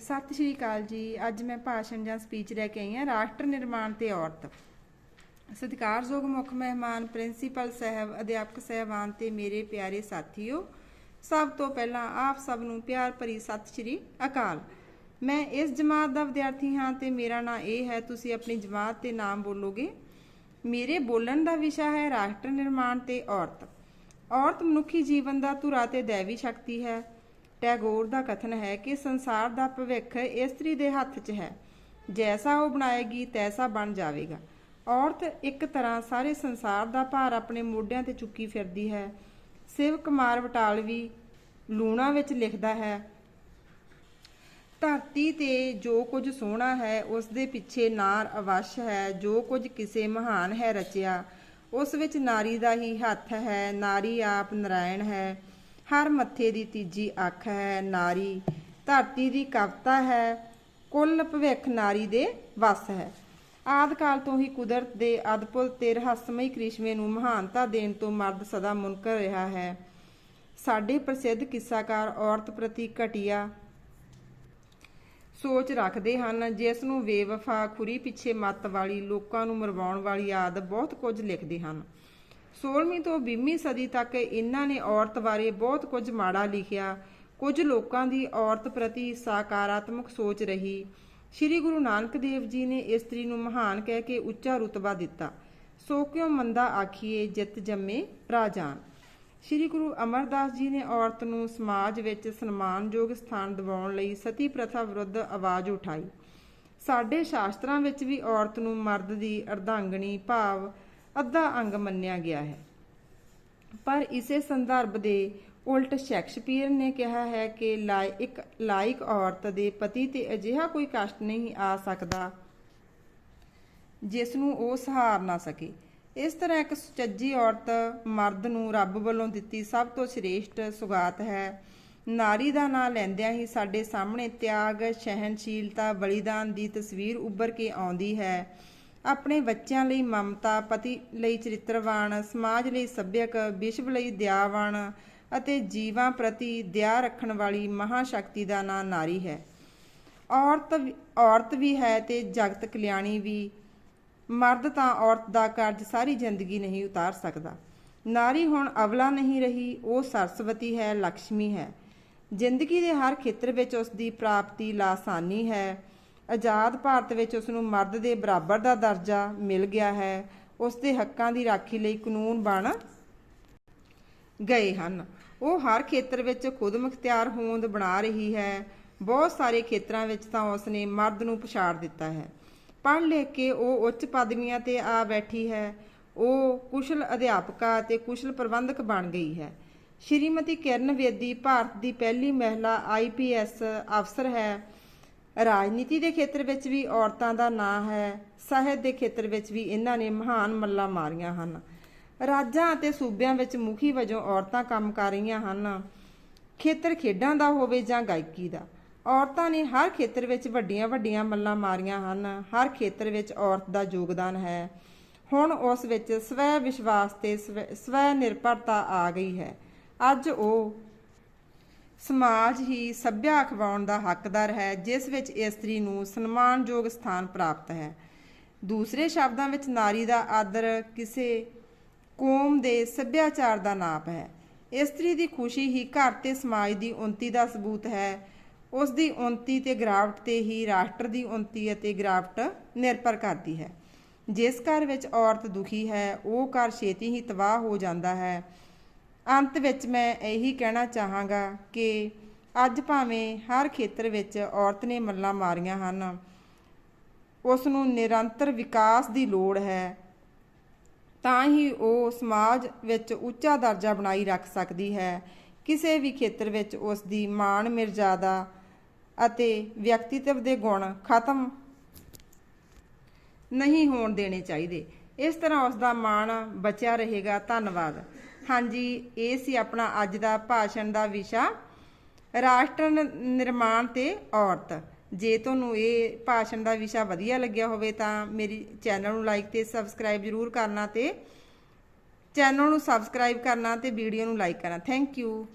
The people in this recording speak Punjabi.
ਸਤਿ ਸ਼੍ਰੀ ਅਕਾਲ ਜੀ। ਅੱਜ ਮੈਂ ਭਾਸ਼ਣ ਜਾਂ ਸਪੀਚ ਲੈ ਕੇ ਆਈ ਹਾਂ ਰਾਸ਼ਟਰ ਨਿਰਮਾਣ ਤੇ ਔਰਤ। ਸਤਿਕਾਰਯੋਗ ਮੁੱਖ ਮਹਿਮਾਨ ਪ੍ਰਿੰਸੀਪਲ ਸਾਹਿਬ, ਅਧਿਆਪਕ ਸਹਿਬਾਨ ਤੇ ਮੇਰੇ ਪਿਆਰੇ ਸਾਥੀਓ, ਸਭ ਤੋਂ ਪਹਿਲਾਂ ਆਪ ਸਭ ਨੂੰ ਪਿਆਰ ਭਰੀ ਸਤਿ ਸ਼੍ਰੀ ਅਕਾਲ। ਮੈਂ ਇਸ ਜਮਾਤ ਦਾ ਵਿਦਿਆਰਥੀ ਹਾਂ ਤੇ ਮੇਰਾ ਨਾਂ ਇਹ ਹੈ, ਤੁਸੀਂ ਆਪਣੀ ਜਮਾਤ ਤੇ ਨਾਮ ਬੋਲੋਗੇ। ਮੇਰੇ ਬੋਲਣ ਦਾ ਵਿਸ਼ਾ ਹੈ ਰਾਸ਼ਟਰ ਨਿਰਮਾਣ ਤੇ ਔਰਤ। ਔਰਤ ਮਨੁੱਖੀ ਜੀਵਨ ਦਾ ਧੁਰਾ ਤੇ ਦੇਵੀ ਸ਼ਕਤੀ ਹੈ। ਟੈਗੋਰ ਦਾ ਕਥਨ ਹੈ ਕਿ ਸੰਸਾਰ ਦਾ ਭਵਿੱਖ ਇਸਤਰੀ ਦੇ ਹੱਥ 'ਚ ਹੈ। ਜੈਸਾ ਉਹ ਬਣਾਏਗੀ, ਤੈਸਾ ਬਣ ਜਾਵੇਗਾ। ਔਰਤ ਇੱਕ ਤਰ੍ਹਾਂ ਸਾਰੇ ਸੰਸਾਰ ਦਾ ਭਾਰ ਆਪਣੇ ਮੋਢਿਆਂ ਤੇ ਚੁੱਕੀ ਫਿਰਦੀ ਹੈ। ਸ਼ਿਵ ਕੁਮਾਰ ਵਟਾਲਵੀ ਲੂਣਾ ਵਿੱਚ ਲਿਖਦਾ ਹੈ, ਧਰਤੀ ਤੇ ਜੋ ਕੁਝ ਸੋਹਣਾ ਹੈ, ਉਸ ਦੇ ਪਿੱਛੇ ਨਾਰ ਅਵਸ਼ ਹੈ। ਜੋ ਕੁਝ ਕਿਸੇ ਮਹਾਨ ਹੈ ਰਚਿਆ, ਉਸ ਵਿੱਚ ਨਾਰੀ ਦਾ ਹੀ ਹੱਥ ਹੈ। ਨਾਰੀ ਆਪ ਨਰਾਇਣ ਹੈ। ਹਰ ਮੱਥੇ ਦੀ ਤੀਜੀ ਅੱਖ ਹੈ, ਨਾਰੀ ਧਰਤੀ ਦੀ ਕਵਤਾ ਹੈ, ਕੁੱਲ ਭਵਿੱਖ ਨਾਰੀ ਦੇ ਵਸ ਹੈ। ਆਦ ਕਾਲ ਤੋਂ ਹੀ ਕੁਦਰਤ ਦੇ ਅਦਭੁਤ ਤੇ ਰਹੱਸਮਈ ਕ੍ਰਿਸ਼ਮੇ ਨੂੰ ਮਹਾਨਤਾ ਦੇਣ ਤੋਂ ਮਰਦ ਸਦਾ ਮੁਨਕਰ ਰਿਹਾ ਹੈ। ਸਾਡੇ ਪ੍ਰਸਿੱਧ ਕਿੱਸਾਕਾਰ ਔਰਤ ਪ੍ਰਤੀ ਘਟੀਆ ਸੋਚ ਰੱਖਦੇ ਹਨ, ਜਿਸ ਨੂੰ ਬੇਵਫਾ, ਖੁਰੀ ਪਿੱਛੇ ਮੱਤ ਵਾਲੀ, ਲੋਕਾਂ ਨੂੰ ਮਰਵਾਉਣ ਵਾਲੀ ਆਦ ਬਹੁਤ ਕੁਝ ਲਿਖਦੇ ਹਨ। 16ਵੀਂ ਤੋਂ 20ਵੀਂ ਸਦੀ ਤੱਕ ਇਹਨਾਂ ਨੇ ਔਰਤ ਬਾਰੇ ਬਹੁਤ ਕੁਝ ਮਾੜਾ ਲਿਖਿਆ। ਕੁਝ ਲੋਕਾਂ ਦੀ ਔਰਤ ਪ੍ਰਤੀ ਸਕਾਰਾਤਮਕ ਸੋਚ ਰਹੀ। ਸ੍ਰੀ ਗੁਰੂ ਨਾਨਕ ਦੇਵ ਜੀ ਨੇ ਇਸਤਰੀ ਨੂੰ ਮਹਾਨ ਕਹਿ ਕੇ ਉੱਚਾ ਰੁਤਬਾ ਦਿੱਤਾ। ਸੋ ਕਿਉ ਮੰਦਾ ਆਖੀਏ, ਜਿਤ ਜੰਮੇ ਰਾਜਾਨ। ਸ੍ਰੀ ਗੁਰੂ ਅਮਰਦਾਸ ਜੀ ਨੇ ਔਰਤ ਨੂੰ ਸਮਾਜ ਵਿੱਚ ਸਨਮਾਨਯੋਗ ਸਥਾਨ ਦਿਵਾਉਣ ਲਈ ਸਤੀ ਪ੍ਰਥਾ ਵਿਰੁੱਧ ਆਵਾਜ਼ ਉਠਾਈ। ਸਾਡੇ ਸ਼ਾਸਤਰਾਂ ਵਿੱਚ ਵੀ ਔਰਤ ਨੂੰ ਮਰਦ ਦੀ ਅਰਧਾਂਗਣੀ, ਭਾਵ ਅੱਧਾ ਅੰਗ ਮੰਨਿਆ ਗਿਆ ਹੈ। ਪਰ ਇਸੇ ਸੰਦਰਭ ਦੇ ਉਲਟ ਸ਼ੈਕਸਪੀਅਰ ਨੇ ਕਿਹਾ ਹੈ ਕਿ ਲਾਇਕ ਲਾਇਕ ਔਰਤ ਦੇ ਪਤੀ ਤੇ ਅਜਿਹਾ ਕੋਈ ਕਸ਼ਟ ਨਹੀਂ ਆ ਸਕਦਾ ਜਿਸ ਨੂੰ ਉਹ ਸਹਾਰ ਨਾ ਸਕੇ। ਇਸ ਤਰ੍ਹਾਂ ਇੱਕ ਸੁਚੱਜੀ ਔਰਤ ਮਰਦ ਨੂੰ ਰੱਬ ਵੱਲੋਂ ਦਿੱਤੀ ਸਭ ਤੋਂ ਸ੍ਰੇਸ਼ਟ ਸੁਗਾਤ ਹੈ। ਨਾਰੀ ਦਾ ਨਾਂ ਲੈਂਦਿਆਂ ਹੀ ਸਾਡੇ ਸਾਹਮਣੇ ਤਿਆਗ ਸਹਿਨਸ਼ੀਲਤਾ ਬਲੀਦਾਨ ਦੀ ਤਸਵੀਰ ਉੱਭਰ ਕੇ ਆਉਂਦੀ ਹੈ। ਆਪਣੇ ਬੱਚਿਆਂ ਲਈ ਮਮਤਾ, ਪਤੀ ਲਈ ਚਰਿੱਤਰਵਾਨ, ਸਮਾਜ ਲਈ ਸੱਭਿਅਕ, ਵਿਸ਼ਵ ਲਈ ਦਿਆਵਾਨ ਅਤੇ ਜੀਵਾਂ ਪ੍ਰਤੀ ਦਇਆ ਰੱਖਣ ਵਾਲੀ ਮਹਾ ਸ਼ਕਤੀ ਦਾ ਨਾਂ ਨਾਰੀ ਹੈ। ਔਰਤ ਵੀ- ਔਰਤ ਵੀ ਹੈ ਤੇ ਜਗਤ ਕਲਿਆਣੀ ਵੀ। ਮਰਦ ਤਾਂ ਔਰਤ ਦਾ ਕਰਜ਼ ਸਾਰੀ ਜ਼ਿੰਦਗੀ ਨਹੀਂ ਉਤਾਰ ਸਕਦਾ। ਨਾਰੀ ਹੁਣ ਅਵਲਾ ਨਹੀਂ ਰਹੀ, ਉਹ ਸਰਸਵਤੀ ਹੈ ਲక్ష్ਮੀ ਹੈ। ਜ਼ਿੰਦਗੀ ਦੇ ਹਰ ਖੇਤਰ ਵਿੱਚ ਉਸ ਦੀ ਪ੍ਰਾਪਤੀ ਲਾਸਾਨੀ ਹੈ। ਆਜ਼ਾਦ ਭਾਰਤ ਵਿੱਚ ਉਸ ਨੂੰ ਮਰਦ ਦੇ ਬਰਾਬਰ ਦਾ ਦਰਜਾ ਮਿਲ ਗਿਆ ਹੈ। ਉਸ ਦੇ ਹੱਕਾਂ ਦੀ ਰਾਖੀ ਲਈ ਕਾਨੂੰਨ ਬਣ ਗਏ ਹਨ। ਉਹ ਹਰ ਖੇਤਰ ਵਿੱਚ ਖੁਦ ਮੁਖਤਿਆਰ ਹੋਂਦ ਬਣਾ ਰਹੀ ਹੈ। ਬਹੁਤ ਸਾਰੇ ਖੇਤਰਾਂ ਵਿੱਚ ਤਾਂ ਉਸ ਨੇ ਮਰਦ ਨੂੰ ਪਛਾੜ ਦਿੱਤਾ ਹੈ। ਪੜ੍ਹ ਲਿਖ ਕੇ ਉਹ ਉੱਚ ਪਦਵੀਆਂ ਤੇ ਆ ਬੈਠੀ ਹੈ। ਉਹ ਕੁਸ਼ਲ ਅਧਿਆਪਕਾ ਤੇ ਕੁਸ਼ਲ ਪ੍ਰਬੰਧਕ ਬਣ ਗਈ ਹੈ। ਸ਼੍ਰੀਮਤੀ ਕਿਰਨ ਵੇਦੀ ਭਾਰਤ ਦੀ ਪਹਿਲੀ ਮਹਿਲਾ ਆਈਪੀਐਸ ਅਫਸਰ ਹੈ। ਰਾਜਨੀਤੀ ਦੇ ਖੇਤਰ ਵਿੱਚ ਵੀ ਔਰਤਾਂ ਦਾ ਨਾਂ ਹੈ, ਸਾਹਿਤ ਦੇ ਖੇਤਰ ਵਿੱਚ ਵੀ ਇਹਨਾਂ ਨੇ ਮਹਾਨ ਮੱਲਾਂ ਮਾਰੀਆਂ ਹਨ। ਰਾਜਾਂ ਅਤੇ ਸੂਬਿਆਂ ਵਿੱਚ ਮੁਖੀ ਵਜੋਂ ਔਰਤਾਂ ਕੰਮ ਕਰ ਰਹੀਆਂ ਹਨ। ਖੇਤਰ ਖੇਡਾਂ ਦਾ ਹੋਵੇ ਜਾਂ ਗਾਇਕੀ ਦਾ, ਔਰਤਾਂ ਨੇ ਹਰ ਖੇਤਰ ਵਿੱਚ ਵੱਡੀਆਂ ਵੱਡੀਆਂ ਮੱਲਾਂ ਮਾਰੀਆਂ ਹਨ। ਹਰ ਖੇਤਰ ਵਿੱਚ ਔਰਤ ਦਾ ਯੋਗਦਾਨ ਹੈ। ਹੁਣ ਉਸ ਵਿੱਚ ਸਵੈ ਵਿਸ਼ਵਾਸ ਤੇ ਸਵੈ- ਸਵੈ ਨਿਰਭਰਤਾ ਆ ਗਈ ਹੈ। ਅੱਜ ਉਹ ਸਮਾਜ ਹੀ ਸੱਭਿਆ ਅਖਵਾਉਣ ਦਾ ਹੱਕਦਾਰ ਹੈ, ਜਿਸ ਵਿੱਚ ਇਸਤਰੀ ਨੂੰ ਸਨਮਾਨਯੋਗ ਸਥਾਨ ਪ੍ਰਾਪਤ ਹੈ। ਦੂਸਰੇ ਸ਼ਬਦਾਂ ਵਿੱਚ ਨਾਰੀ ਦਾ ਆਦਰ ਕਿਸੇ ਕੌਮ ਦੇ ਸੱਭਿਆਚਾਰ ਦਾ ਨਾਪ ਹੈ। ਇਸਤਰੀ ਦੀ ਖੁਸ਼ੀ ਹੀ ਘਰ ਤੇ ਸਮਾਜ ਦੀ ਉਨਤੀ ਦਾ ਸਬੂਤ ਹੈ। ਉਸ ਦੀ ਉਨਤੀ ਤੇ ਗਰਾਵਟ ਤੇ ਹੀ ਰਾਸ਼ਟਰ ਦੀ ਉਨਤੀ ਅਤੇ ਗਰਾਵਟ ਨਿਰਭਰ ਕਰਦੀ ਹੈ। ਜਿਸ ਘਰ ਵਿੱਚ ਔਰਤ ਦੁਖੀ ਹੈ, ਉਹ ਘਰ ਛੇਤੀ ਹੀ ਤਬਾਹ ਹੋ ਜਾਂਦਾ ਹੈ। ਅੰਤ ਵਿੱਚ ਮੈਂ ਇਹੀ ਕਹਿਣਾ ਚਾਹਾਂਗਾ ਕਿ ਅੱਜ ਭਾਵੇਂ ਹਰ ਖੇਤਰ ਵਿੱਚ ਔਰਤ ਨੇ ਮੱਲਾਂ ਮਾਰੀਆਂ ਹਨ ਉਸ ਨੂੰ ਨਿਰੰਤਰ ਵਿਕਾਸ ਦੀ ਲੋੜ ਹੈ, ਤਾਂ ਹੀ ਉਹ ਸਮਾਜ ਵਿੱਚ ਉੱਚਾ ਦਰਜਾ ਬਣਾਈ ਰੱਖ ਸਕਦੀ ਹੈ। ਕਿਸੇ ਵੀ ਖੇਤਰ ਵਿੱਚ ਉਸ ਦੀ ਮਾਣ ਮਿਰਜ਼ਾਦਾ ਅਤੇ ਵਿਅਕਤੀਤਵ ਦੇ ਗੁਣ ਖਤਮ ਨਹੀਂ ਹੋਣ ਦੇਣੇ ਚਾਹੀਦੇ। ਇਸ ਤਰ੍ਹਾਂ ਉਸ ਦਾ ਮਾਣ ਬਚਿਆ ਰਹੇਗਾ। ਧੰਨਵਾਦ। ਹਾਂਜੀ, ਇਹ ਸੀ ਆਪਣਾ ਅੱਜ ਦਾ ਭਾਸ਼ਣ ਦਾ ਵਿਸ਼ਾ। ਰਾਸ਼ਟਰ ਨ- ਨਿਰਮਾਣ ਤੇ ਔਰਤ। ਜੇ ਤੁਹਾਨੂੰ ਇਹ ਭਾਸ਼ਣ ਦਾ ਵਿਸ਼ਾ ਵਧੀਆ ਲੱਗਿਆ ਹੋਵੇ ਤਾਂ ਮੇਰੀ ਚੈਨਲ ਨੂੰ ਲਾਈਕ ਤੇ ਸਬਸਕ੍ਰਾਈਬ ਜ਼ਰੂਰ ਕਰਨਾ ਤੇ ਚੈਨਲ ਨੂੰ ਸਬਸਕ੍ਰਾਈਬ ਕਰਨਾ ਤੇ ਵੀਡੀਓ ਨੂੰ ਲਾਈਕ ਕਰਨਾ। Thank you.